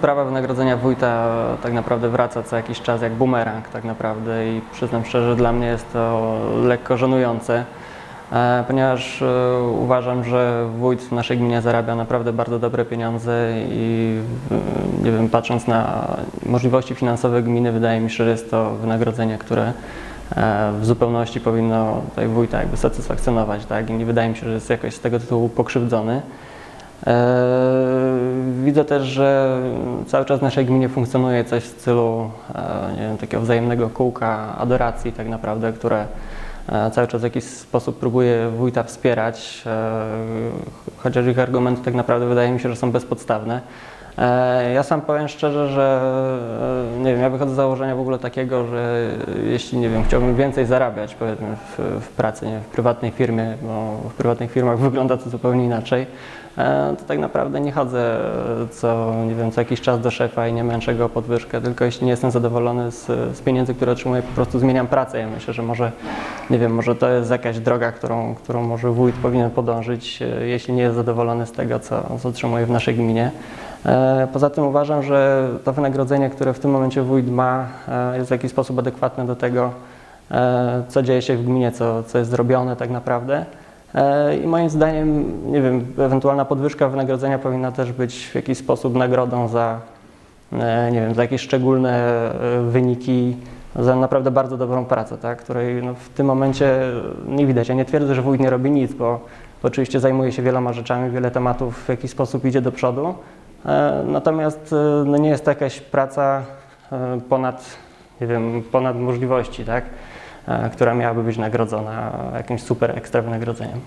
sprawa wynagrodzenia wójta tak naprawdę wraca co jakiś czas jak bumerang tak naprawdę i przyznam szczerze, dla mnie jest to lekko żenujące, e, ponieważ e, uważam, że wójt w naszej gminie zarabia naprawdę bardzo dobre pieniądze i e, nie wiem, patrząc na możliwości finansowe gminy, wydaje mi się, że jest to wynagrodzenie, które w zupełności powinno tutaj wójta jakby satysfakcjonować, tak? I nie wydaje mi się, że jest jakoś z tego tytułu pokrzywdzony. Widzę też, że cały czas w naszej gminie funkcjonuje coś w stylu e, nie wiem, takiego wzajemnego kółka adoracji tak naprawdę, które e, cały czas w jakiś sposób próbuje wójta wspierać, e, chociaż ich argumenty tak naprawdę wydaje mi się, że są bezpodstawne. E, Ja sam powiem szczerze, że e, nie wiem, ja wychodzę z założenia w ogóle takiego, że jeśli nie wiem, chciałbym więcej zarabiać powiedzmy w, w pracy, nie, w prywatnej firmie, bo w prywatnych firmach wygląda to zupełnie inaczej, e, to tak naprawdę nie chodzę co, nie wiem, co jakiś czas do szefa i nie męczę go o podwyżkę, tylko jeśli nie jestem zadowolony z, z pieniędzy, które otrzymuję, po prostu zmieniam pracę. Ja myślę, że może, nie wiem, może to jest jakaś droga, którą, którą może wójt powinien podążyć, jeśli nie jest zadowolony z tego, co, co otrzymuje w naszej gminie. E, Poza tym uważam, że to wynagrodzenie, które w tym momencie wójt ma, e, jest w jakiś sposób adekwatne do tego, e, co dzieje się w gminie, co, co jest zrobione tak naprawdę. I moim zdaniem, nie wiem, ewentualna podwyżka wynagrodzenia powinna też być w jakiś sposób nagrodą za, nie wiem, za jakieś szczególne wyniki, za naprawdę bardzo dobrą pracę, tak, której no, w tym momencie nie widać. Ja nie twierdzę, że wójt nie robi nic, bo oczywiście zajmuje się wieloma rzeczami, wiele tematów w jakiś sposób idzie do przodu. E, Natomiast e, no nie jest to jakaś praca e, ponad, nie wiem, ponad możliwości, tak? Która miałaby być nagrodzona jakimś super ekstra wynagrodzeniem.